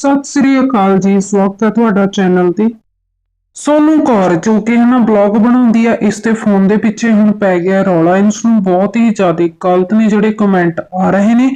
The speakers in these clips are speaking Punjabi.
ਸਤਿ ਸ੍ਰੀ ਅਕਾਲ ਜੀ, ਸਵਾਗਤ ਹੈ ਤੁਹਾਡਾ ਚੈਨਲ ਤੇ। ਸੋਨੂ ਕੌਰ ਜੋ ਕਿ ਹਨਾ ਬਲੌਗ ਬਣਾਉਂਦੀ ਆ, ਇਸ ਤੇ ਫੋਨ ਦੇ ਪਿੱਛੇ ਹੁਣ ਪੈ ਗਿਆ ਰੌਲਾ। ਇਸ ਨੂੰ ਬਹੁਤ ਹੀ ਜ਼ਿਆਦਾ ਗਲਤ ਨੇ ਜਿਹੜੇ ਕਮੈਂਟ ਆ ਰਹੇ ਨੇ।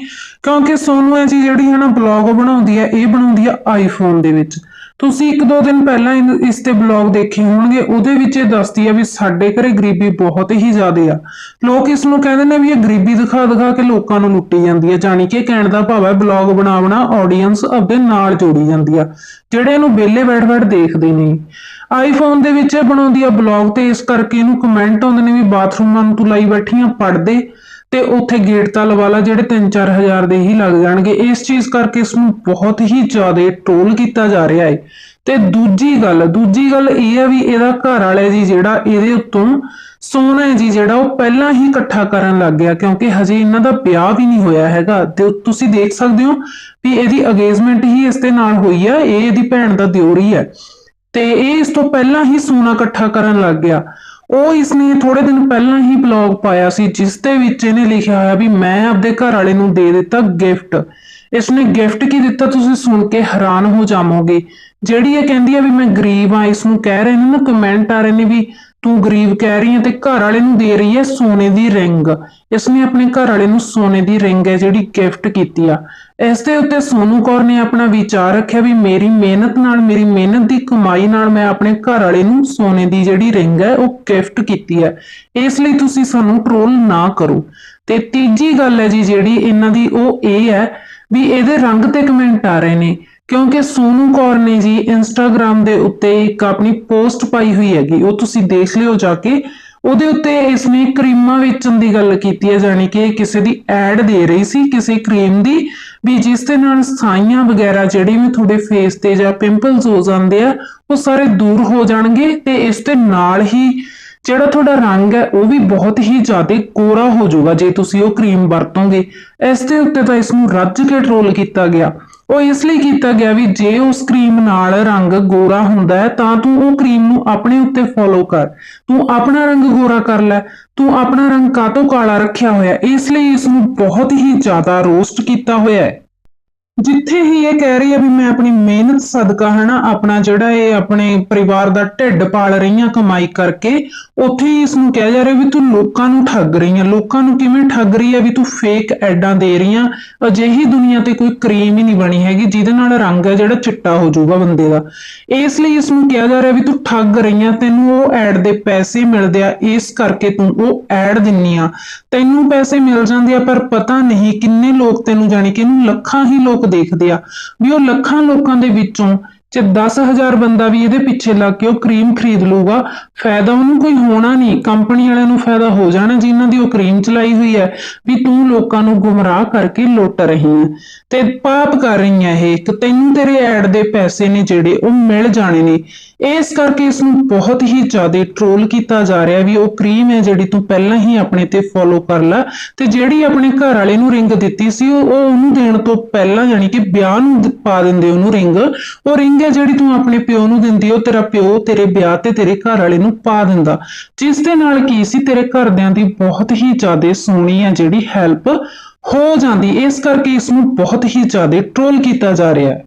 ਕਿਉਂਕਿ ਸੋਨੂ ਹੈ ਜੀ ਜਿਹੜੀ ਹਨਾ ਬਲੌਗ ਬਣਾਉਂਦੀ ਆ, ਇਹ ਬਣਾਉਂਦੀ ਆ ਆਈਫੋਨ ਦੇ ਵਿੱਚ। ਤੁਸੀਂ ਇੱਕ ਦੋ ਦਿਨ ਪਹਿਲਾਂ ਇਸ ਤੇ ਬਲੌਗ ਦੇਖੇ ਹੋਣਗੇ, ਉਹਦੇ ਵਿੱਚ ਇਹ ਦੱਸਦੀ ਆ ਵੀ ਸਾਡੇ ਘਰੇ ਗਰੀਬੀ ਬਹੁਤ ਹੀ ਜ਼ਿਆਦਾ ਆ। ਲੋਕ ਇਸ ਨੂੰ ਕਹਿੰਦੇ ਨੇ ਵੀ ਇਹ ਗਰੀਬੀ ਦਿਖਾ ਦਿਖਾ ਕੇ ਲੋਕਾਂ ਨੂੰ ਲੁੱਟੀ ਜਾਂਦੀ ਹੈ ਜਾਣੀ ਕਿ ਕਹਿਣ ਦਾ ਭਾਵ ਹੈ ਬਲੌਗ ਬਣਾ ਬਣਾ ਆਡੀਅנס ਆਪਦੇ ਨਾਲ ਜੋੜੀ ਜਾਂਦੀ ਆ, ਜਿਹੜੇ ਇਹਨੂੰ ਵਿਹਲੇ ਬੈਠ ਬੈਠ ਦੇਖਦੇ ਨੇ। ਆਈਫੋਨ ਦੇ ਵਿੱਚ ਇਹ ਬਣਾਉਂਦੀ ਆ ਬਲੌਗ ਤੇ ਇਸ ਕਰਕੇ ਇਹਨੂੰ ਕਮੈਂਟ ਆਉਂਦੇ ਨੇ ਵੀ ਬਾਥਰੂਮਾਂ ਨੂੰ ਤੂੰ ਲਾਈ ਬੈਠੀਆਂ ਆ ਪੜਦੇ ਤੇ ਉੱਥੇ ਗੇਟ ਤਾਂ ਲਵਾ ਲਾ, ਜਿਹੜੇ 3-4 ਹਜ਼ਾਰ ਦੇ ਹੀ ਲੱਗ ਜਾਣਗੇ। ਇਸ ਚੀਜ਼ ਕਰਕੇ ਇਸ ਨੂੰ ਬਹੁਤ ਹੀ ਜ਼ਿਆਦਾ ਟ੍ਰੋਲ ਕੀਤਾ ਜਾ ਰਿਹਾ ਹੈ ਤੇ ਦੂਜੀ ਗੱਲ ਦੂਜੀ ਗੱਲ ਇਹ ਆ ਵੀ ਇਹਦਾ ਘਰ ਵਾਲਾ ਜੀ ਜਿਹੜਾ ਇਹਦੇ ਉੱਤੋਂ ਸੋਨਾ ਜੀ ਜਿਹੜਾ ਉਹ ਪਹਿਲਾਂ ਹੀ ਇਕੱਠਾ ਕਰਨ ਲੱਗ ਗਿਆ, ਕਿਉਂਕਿ ਹਜੇ ਇਹਨਾਂ ਦਾ ਵਿਆਹ ਵੀ ਨਹੀਂ ਹੋਇਆ ਹੈਗਾ। ਤੇ ਤੁਸੀਂ ਦੇਖ ਸਕਦੇ ਹੋ ਵੀ ਇਹਦੀ ਅਗੇਜਮੈਂਟ ਹੀ ਇਸ ਦੇ ਨਾਲ ਹੋਈ ਹੈ ਇਹ ਇਹਦੀ ਭੈਣ ਦਾ ਦਿਓਰ ਹੀ ਹੈ ਤੇ ਇਹ ਇਸ ਤੋਂ ਪਹਿਲਾਂ ਹੀ ਸੋਨਾ ਇਕੱਠਾ ਕਰਨ ਲੱਗ ਗਿਆ। ਉਹ ਇਸਨੇ ਥੋੜੇ ਦਿਨ ਪਹਿਲਾਂ ਹੀ ਬਲੌਗ ਪਾਇਆ ਸੀ, ਜਿਸ ਦੇ ਵਿੱਚ ਇਹਨੇ ਲਿਖਿਆ ਹੋਇਆ ਵੀ ਮੈਂ ਆਪਦੇ ਘਰ ਵਾਲੇ ਨੂੰ ਦੇ ਦਿੱਤਾ ਗਿਫਟ ਇਸਨੇ ਗਿਫਟ ਕੀ ਦਿੱਤਾ? ਤੁਸੀਂ ਸੁਣ ਕੇ ਹੈਰਾਨ ਹੋ ਜਾਵੋਗੇ। ਜਿਹੜੀ ਇਹ ਕਹਿੰਦੀ ਆ ਵੀ ਮੈਂ ਗਰੀਬ ਆ ਇਸ ਨੂੰ ਕਹਿ ਰਹੇ ਨੇ ਨਾ ਕਮੈਂਟ ਆ ਰਹੇ ਨੇ ਵੀ ਤੂੰ ਗਰੀਬ ਕਹਿ ਰਹੀ ਹੈ ਤੇ ਘਰ ਵਾਲੇ ਨੂੰ ਦੇ ਰਹੀ ਹੈ ਸੋਨੇ ਦੀ ਰਿੰਗ। ਇਸਨੇ ਆਪਣੇ ਘਰ ਵਾਲੇ ਨੂੰ ਸੋਨੇ ਦੀ ਰਿੰਗ ਹੈ ਜਿਹੜੀ ਗਿਫਟ ਕੀਤੀ ਆ। ਇਸ ਦੇ ਉੱਤੇ ਸੋਨੂ ਕੌਰ ਨੇ ਆਪਣਾ ਵਿਚਾਰ ਰੱਖਿਆ ਵੀ ਮੇਰੀ ਮਿਹਨਤ ਨਾਲ, ਮੇਰੀ ਮਿਹਨਤ ਦੀ ਕਮਾਈ ਨਾਲ ਮੈਂ ਆਪਣੇ ਘਰ ਵਾਲੇ ਨੂੰ ਸੋਨੇ ਦੀ ਜਿਹੜੀ ਰਿੰਗ ਹੈ ਉਹ ਗਿਫਟ ਕੀਤੀ ਹੈ। ਇਸ ਲਈ ਤੁਸੀਂ ਸਾਨੂੰ ਟ੍ਰੋਲ ਨਾ ਕਰੋ। ਤੇ ਤੀਜੀ ਗੱਲ ਹੈ ਜੀ ਜਿਹੜੀ ਇਹਨਾਂ ਦੀ ਉਹ ਇਹ ਹੈ ਵੀ ਇਹਦੇ ਰੰਗ ਤੇ ਕਮੈਂਟ ਆ ਰਹੇ ਨੇ। ਕਿਉਂਕਿ ਸੋਨੂ ਕੌਰ ਨੇ ਜੀ ਇੰਸਟਾਗ੍ਰam ਦੇ ਉੱਤੇ ਇੱਕ ਆਪਣੀ ਪੋਸਟ ਪਾਈ ਹੋਈ ਹੈਗੀ, ਉਹ ਤੁਸੀਂ ਦੇਖ ਲਿਓ ਜਾ ਕੇ। ਉਹਦੇ ਉੱਤੇ ਇਸਨੇ ਕਰੀਮਾਂ ਵੇਚਣ ਦੀ ਗੱਲ ਕੀਤੀ ਹੈ ਜਾਨੀ ਕਿ ਕਿਸੇ ਦੀ ਐਡ ਦੇ ਰਹੀ ਸੀ, ਕਿਸੇ ਕਰੀਮ ਦੀ। ਵੀ ਜਿਸ ਦੇ ਨਾਲ ਸਾਈਆਂ ਵਗੈਰਾ ਜਿਹੜੇ ਵੀ ਤੁਹਾਡੇ ਫੇਸ ਤੇ ਜਾਂ ਪਿੰਪਲਸ ਹੋ ਜਾਂਦੇ ਆ, ਉਹ ਸਾਰੇ ਦੂਰ ਹੋ ਜਾਣਗੇ ਤੇ ਇਸ ਦੇ ਨਾਲ ਹੀ ਜਿਹੜਾ ਤੁਹਾਡਾ ਰੰਗ ਹੈ, ਉਹ ਵੀ ਬਹੁਤ ਹੀ ਜ਼ਿਆਦਾ ਕੋਰਾ ਹੋ ਜਾਊਗਾ ਜੇ ਤੁਸੀਂ ਉਹ ਕਰੀਮ ਵਰਤੋਗੇ। ਇਸ ਦੇ ਉੱਤੇ ਤਾਂ ਇਸ ਨੂੰ ਰੱਜ ਕੇ ਟ੍ਰੋਲ ਕੀਤਾ ਗਿਆ। ਉਹ ਇਸ ਲਈ ਕੀਤਾ ਗਿਆ ਵੀ ਜੇ ਉਸ ਕਰੀਮ ਨਾਲ ਰੰਗ ਗੋਰਾ ਹੁੰਦਾ ਹੈ, ਤਾਂ ਤੂੰ ਉਹ ਕਰੀਮ ਨੂੰ ਆਪਣੇ ਉੱਤੇ ਫੋਲੋ ਕਰ। ਤੂੰ ਆਪਣਾ ਰੰਗ ਗੋਰਾ ਕਰ ਲੈ। ਤੂੰ ਆਪਣਾ ਰੰਗ ਕਾਤੋਂ ਕਾਲਾ ਰੱਖਿਆ ਹੋਇਆ ਇਸ ਲਈ ਇਸ ਨੂੰ ਬਹੁਤ ਹੀ ਜ਼ਿਆਦਾ ਰੋਸਟ ਕੀਤਾ ਹੋਇਆ ਹੈ। ਜਿੱਥੇ ਹੀ ਇਹ ਕਹਿ ਰਹੀ ਹੈ ਵੀ ਮੈਂ ਆਪਣੀ ਮਿਹਨਤ ਸਦਕਾ ਹਨਾ, ਆਪਣਾ ਜਿਹੜਾ ਇਹ ਆਪਣੇ ਪਰਿਵਾਰ ਦਾ ਢਿੱਡ ਪਾਲ ਰਹੀ ਹਾਂ ਕਮਾਈ ਕਰਕੇ, ਉੱਥੇ ਹੀ ਇਸ ਨੂੰ ਕਿਹਾ ਜਾ ਰਿਹਾ ਵੀ ਤੂੰ ਲੋਕਾਂ ਨੂੰ ਠੱਗ ਰਹੀ ਹੈ। ਲੋਕਾਂ ਨੂੰ ਕਿਵੇਂ ਠੱਗ ਰਹੀ ਹੈ ਵੀ ਤੂੰ ਫੇਕ ਐਡਾਂ ਦੇ ਰਹੀ ਆ ਅਜਿਹੀ ਦੁਨੀਆ ਤੇ ਕੋਈ ਕਰੀਮ ਹੀ ਨਹੀਂ ਬਣੀ ਹੈਗੀ, ਜਿਹਦੇ ਨਾਲ ਰੰਗ ਹੈ ਜਿਹੜਾ ਚਿੱਟਾ ਹੋ ਜਾਊਗਾ ਬੰਦੇ ਦਾ। ਇਸ ਲਈ ਇਸ ਨੂੰ ਕਿਹਾ ਜਾ ਰਿਹਾ ਵੀ ਤੂੰ ਠੱਗ ਰਹੀ ਆ ਤੈਨੂੰ ਉਹ ਐਡ ਦੇ ਪੈਸੇ ਮਿਲਦੇ ਆ, ਇਸ ਕਰਕੇ ਤੂੰ ਉਹ ਐਡ ਦਿੰਨੀ ਆ। ਤੈਨੂੰ ਪੈਸੇ ਮਿਲ ਜਾਂਦੇ ਆ, ਪਰ ਪਤਾ ਨਹੀਂ ਕਿੰਨੇ ਲੋਕ ਤੈਨੂੰ, ਜਾਣੀ ਕਿ ਇਹਨੂੰ ਲੱਖਾਂ ਹੀ ਲੋਕ ਦੇਖਦੇ ਆ ਵੀ ਉਹ ਲੱਖਾਂ ਲੋਕਾਂ ਦੇ ਵਿੱਚੋਂ ਜੇ 10000 ਬੰਦਾ ਵੀ ਇਹਦੇ ਪਿੱਛੇ ਲੱਗ ਕੇ ਉਹ ਕਰੀਮ ਖਰੀਦ ਲੂਗਾ ਫਾਇਦਾ ਉਹਨੂੰ ਕੋਈ ਹੋਣਾ ਨਹੀਂ। ਕੰਪਨੀ ਵਾਲਿਆਂ ਨੂੰ ਫਾਇਦਾ ਹੋ ਜਾਣਾ ਜਿਨ੍ਹਾਂ ਦੀ ਉਹ ਕਰੀਮ ਚਲਾਈ ਹੋਈ ਹੈ ਵੀ ਤੂੰ ਲੋਕਾਂ ਨੂੰ ਗੁੰਮਰਾਹ ਕਰਕੇ ਲੁੱਟ ਰਹੀ ਹੈ। ਤੇ ਪਾਪ ਕਰ ਰਹੀ ਹੈ ਇਹ ਤੈਨੂੰ ਤੇਰੇ ਐਡ ਦੇ ਪੈਸੇ ਨੇ ਜਿਹੜੇ ਉਹ ਮਿਲ ਜਾਣੇ ਨੇ। ਇਸ ਕਰਕੇ ਇਸ ਨੂੰ ਬਹੁਤ ਹੀ ਜ਼ਿਆਦਾ ਟ੍ਰੋਲ ਕੀਤਾ ਜਾ ਰਿਹਾ ਵੀ ਉਹ ਕਰੀਮ ਹੈ ਜਿਹੜੀ ਤੂੰ ਪਹਿਲਾਂ ਹੀ ਆਪਣੇ ਤੇ ਫੋਲੋ ਕਰ ਲੈ ਤੇ ਜਿਹੜੀ ਆਪਣੇ ਘਰ ਵਾਲੇ ਨੂੰ ਰਿੰਗ ਦਿੱਤੀ ਸੀ, ਉਹ ਉਹਨੂੰ ਦੇਣ ਤੋਂ ਪਹਿਲਾਂ ਯਾਨੀ ਕਿ ਵਿਆਹ ਨੂੰ ਪਾ ਦਿੰਦੇ ਉਹਨੂੰ ਰਿੰਗ ਉਹ ਰਿੰਗ ਹੈ ਜਿਹੜੀ ਤੂੰ ਆਪਣੇ ਪਿਓ ਨੂੰ ਦਿੰਦੀ ਉਹ ਤੇਰਾ ਪਿਓ ਤੇਰੇ ਵਿਆਹ ਤੇ ਤੇਰੇ ਘਰ ਵਾਲੇ ਨੂੰ ਪਾ ਦਿੰਦਾ। ਜਿਸ ਦੇ ਨਾਲ ਕੀ ਸੀ, ਤੇਰੇ ਘਰਦਿਆਂ ਦੀ ਬਹੁਤ ਹੀ ਜ਼ਿਆਦਾ ਸੋਹਣੀ ਹੈ ਜਿਹੜੀ ਹੈਲਪ ਹੋ ਜਾਂਦੀ। ਇਸ ਕਰਕੇ ਇਸ ਨੂੰ ਬਹੁਤ ਹੀ ਜ਼ਿਆਦਾ ਟ੍ਰੋਲ ਕੀਤਾ ਜਾ ਰਿਹਾ। ਹੈ